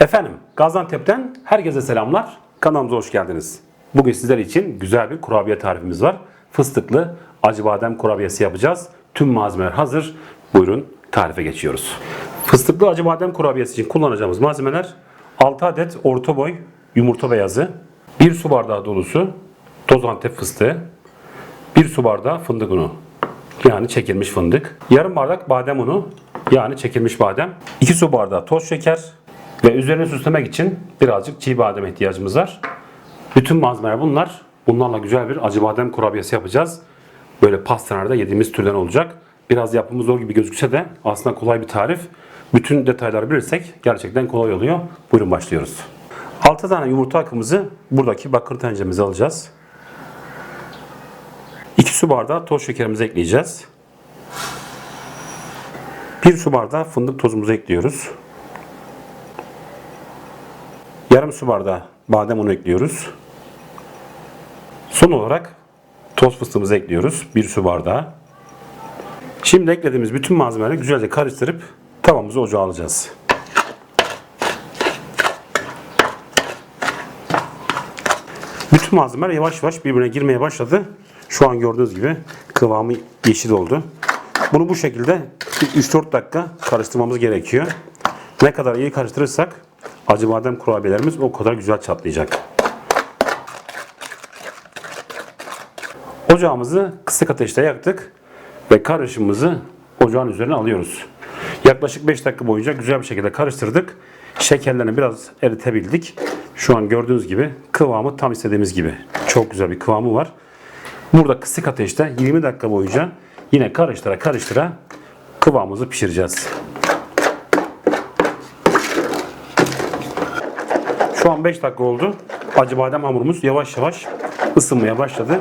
Efendim Gaziantep'ten herkese selamlar. Kanalımıza hoş geldiniz. Bugün sizler için güzel bir kurabiye tarifimiz var. Fıstıklı acı badem kurabiyesi yapacağız. Tüm malzemeler hazır. Buyurun tarife geçiyoruz. Fıstıklı acı badem kurabiyesi için kullanacağımız malzemeler 6 adet orta boy yumurta beyazı, 1 su bardağı dolusu toz antep fıstığı, 1 su bardağı fındık unu yani çekilmiş fındık, yarım bardak badem unu yani çekilmiş badem, 2 su bardağı toz şeker ve üzerine süslemek için birazcık çiğ badem ihtiyacımız var. Bütün malzemeler bunlar. Bunlarla güzel bir acı badem kurabiyesi yapacağız. Böyle pastanelerde yediğimiz türden olacak. Biraz yapımı zor gibi gözükse de aslında kolay bir tarif. Bütün detayları bilirsek gerçekten kolay oluyor. Buyurun başlıyoruz. 6 tane yumurta akımızı buradaki bakır tenceremize alacağız. 2 su bardağı toz şekerimizi ekleyeceğiz. 1 su bardağı fındık tozumuzu ekliyoruz. Yarım su bardağı badem unu ekliyoruz. Son olarak toz fıstığımızı ekliyoruz. 1 su bardağı. Şimdi eklediğimiz bütün malzemeleri güzelce karıştırıp tavamızı ocağa alacağız. Bütün malzemeler yavaş yavaş birbirine girmeye başladı. Şu an gördüğünüz gibi kıvamı yeşil oldu. Bunu bu şekilde 3-4 dakika karıştırmamız gerekiyor. Ne kadar iyi karıştırırsak acı badem kurabiyelerimiz o kadar güzel çatlayacak. Ocağımızı kısık ateşte yaktık ve karışımımızı ocağın üzerine alıyoruz. Yaklaşık 5 dakika boyunca güzel bir şekilde karıştırdık. Şekerlerini biraz eritebildik. Şu an gördüğünüz gibi kıvamı tam istediğimiz gibi. Çok güzel bir kıvamı var. Burada kısık ateşte 20 dakika boyunca yine karıştıra karıştıra kıvamımızı pişireceğiz. Şu an 5 dakika oldu. Acı badem hamurumuz yavaş yavaş ısınmaya başladı.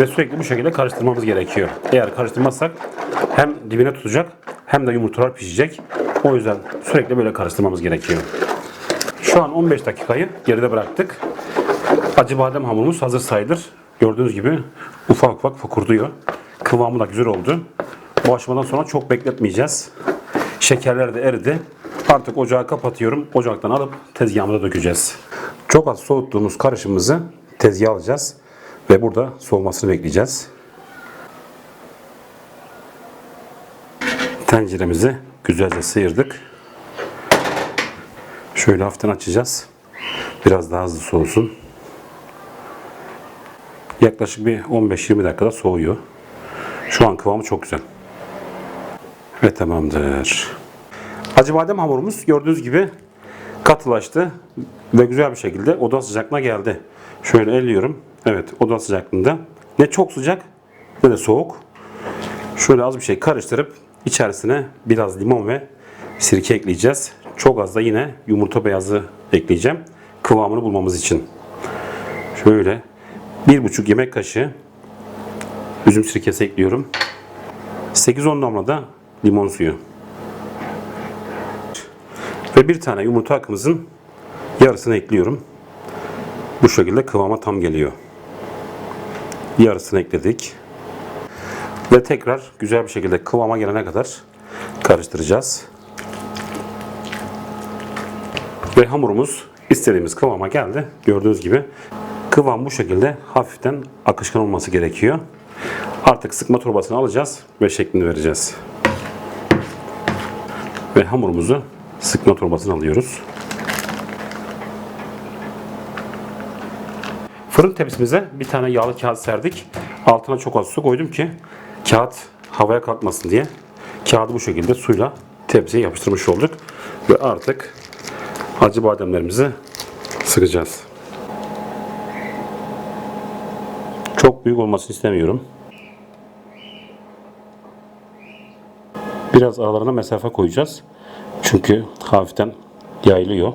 Ve sürekli bu şekilde karıştırmamız gerekiyor. Eğer karıştırmazsak hem dibine tutacak hem de yumurtalar pişecek. O yüzden sürekli böyle karıştırmamız gerekiyor. Şu an 15 dakikayı geride bıraktık. Acı badem hamurumuz hazır sayılır. Gördüğünüz gibi ufak ufak fokurduyor. Kıvamı da güzel oldu. Bu aşamadan sonra çok bekletmeyeceğiz. Şekerler de eridi. Artık ocağı kapatıyorum. Ocaktan alıp tezgahımıza dökeceğiz. Çok az soğuttuğumuz karışımımızı tezgaha alacağız. Ve burada soğumasını bekleyeceğiz. Tenceremizi güzelce sıyırdık. Şöyle hafiften açacağız. Biraz daha hızlı soğusun. Yaklaşık bir 15-20 dakikada soğuyor. Şu an kıvamı çok güzel. Ve tamamdır. Acı badem hamurumuz gördüğünüz gibi katılaştı ve güzel bir şekilde oda sıcaklığına geldi. Şöyle elliyorum. Evet oda sıcaklığında. Ne çok sıcak ne de soğuk. Şöyle az bir şey karıştırıp içerisine biraz limon ve sirke ekleyeceğiz. Çok az da yine yumurta beyazı ekleyeceğim. Kıvamını bulmamız için. Şöyle bir buçuk yemek kaşığı üzüm sirkesi ekliyorum. 8-10 damla da limon suyu. Ve bir tane yumurta akımızın yarısını ekliyorum. Bu şekilde kıvama tam geliyor. Yarısını ekledik. Ve tekrar güzel bir şekilde kıvama gelene kadar karıştıracağız. Ve hamurumuz istediğimiz kıvama geldi. Gördüğünüz gibi kıvam bu şekilde hafiften akışkan olması gerekiyor. Artık sıkma torbasını alacağız ve şeklini vereceğiz. Ve hamurumuzu sıkma torbasına alıyoruz. Fırın tepsimize bir tane yağlı kağıt serdik. Altına çok az su koydum ki kağıt havaya kalkmasın diye. Kağıdı bu şekilde suyla tepsiye yapıştırmış olduk. Ve artık acı bademlerimizi sıkacağız. Çok büyük olmasını istemiyorum. Biraz aralarına mesafe koyacağız. Çünkü hafiften yayılıyor.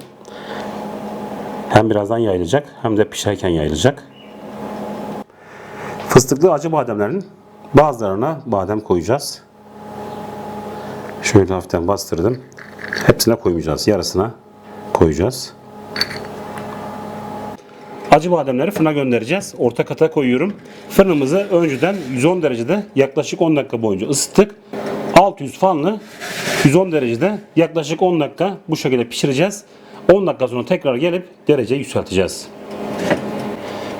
Hem birazdan yayılacak hem de pişerken yayılacak. Fıstıklı acı bademlerin bazılarına badem koyacağız. Şöyle hafiften bastırdım. Hepsine koymayacağız. Yarısına koyacağız. Acı bademleri fırına göndereceğiz. Orta kata koyuyorum. Fırınımızı önceden 110 derecede yaklaşık 10 dakika boyunca ısıttık. 600 fanlı 110 derecede yaklaşık 10 dakika bu şekilde pişireceğiz. 10 dakika sonra tekrar gelip dereceyi yükselteceğiz.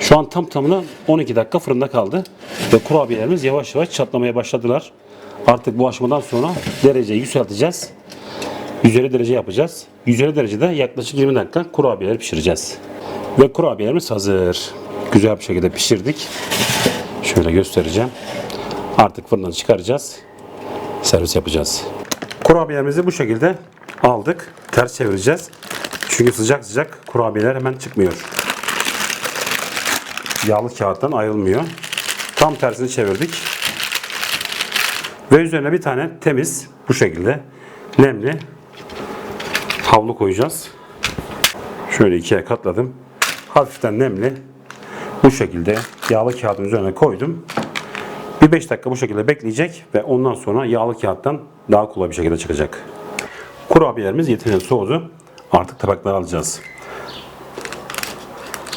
Şu an tam tamına 12 dakika fırında kaldı. Ve kurabiyelerimiz yavaş yavaş çatlamaya başladılar. Artık bu aşamadan sonra dereceyi yükselteceğiz. 150 derece yapacağız. 150 derecede yaklaşık 20 dakika kurabiyeleri pişireceğiz. Ve kurabiyelerimiz hazır. Güzel bir şekilde pişirdik. Şöyle göstereceğim. Artık fırından çıkaracağız. Servis yapacağız. Kurabiyelerimizi bu şekilde aldık. Ters çevireceğiz. Çünkü sıcak sıcak kurabiyeler hemen çıkmıyor. Yağlı kağıttan ayrılmıyor. Tam tersini çevirdik. Ve üzerine bir tane temiz bu şekilde nemli havlu koyacağız. Şöyle ikiye katladım. Hafiften nemli. Bu şekilde yağlı kağıdın üzerine koydum. Bir 5 dakika bu şekilde bekleyecek ve ondan sonra yağlı kağıttan daha kolay bir şekilde çıkacak. Kurabiyelerimiz yeterince soğudu. Artık tabaklara alacağız.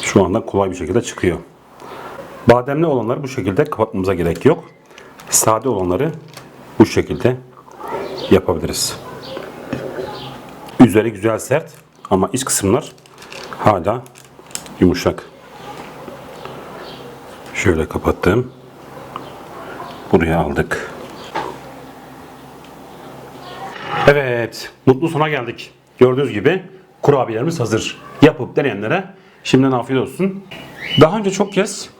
Şu anda kolay bir şekilde çıkıyor. Bademli olanları bu şekilde kapatmamıza gerek yok. Sade olanları bu şekilde yapabiliriz. Üzeri güzel sert ama iç kısımlar hala yumuşak. Şöyle kapattım. Buraya aldık. Evet, mutlu sona geldik. Gördüğünüz gibi kurabiyelerimiz hazır. Yapıp deneyenlere şimdiden afiyet olsun. Daha önce çok kez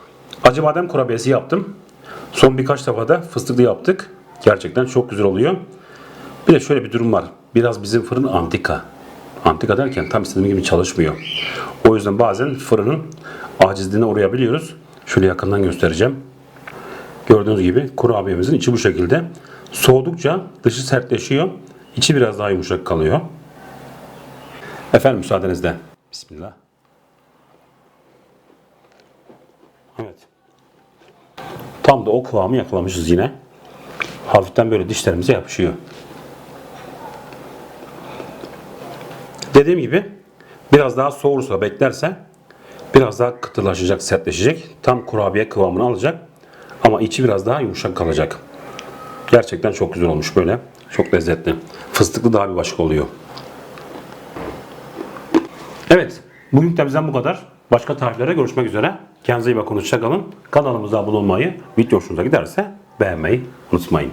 acı badem kurabiyesi yaptım. Son birkaç defa da fıstıklı yaptık. Gerçekten çok güzel oluyor. Bir de şöyle bir durum var. Biraz bizim fırın antika. Antika derken tam istediğim gibi çalışmıyor. O yüzden bazen fırının acizliğine uğrayabiliyoruz. Şöyle yakından göstereceğim. Gördüğünüz gibi kurabiyemizin içi bu şekilde. Soğudukça dışı sertleşiyor. içi biraz daha yumuşak kalıyor. Efendim müsaadenizle. Bismillah. Evet. Tam da o kıvamı yakalamışız yine. Hafiften böyle dişlerimize yapışıyor. Dediğim gibi biraz daha soğursa beklerse biraz daha kıtılaşacak, sertleşecek. Tam kurabiye kıvamını alacak. Ama içi biraz daha yumuşak kalacak. Gerçekten çok güzel olmuş böyle. Çok lezzetli. Fıstıklı daha bir başka oluyor. Evet. Bugün de bizden bu kadar. Başka tariflere görüşmek üzere. Kendinize iyi bakın. Hoşçakalın. Kanalımıza abone olmayı, video hoşunuza giderse beğenmeyi unutmayın.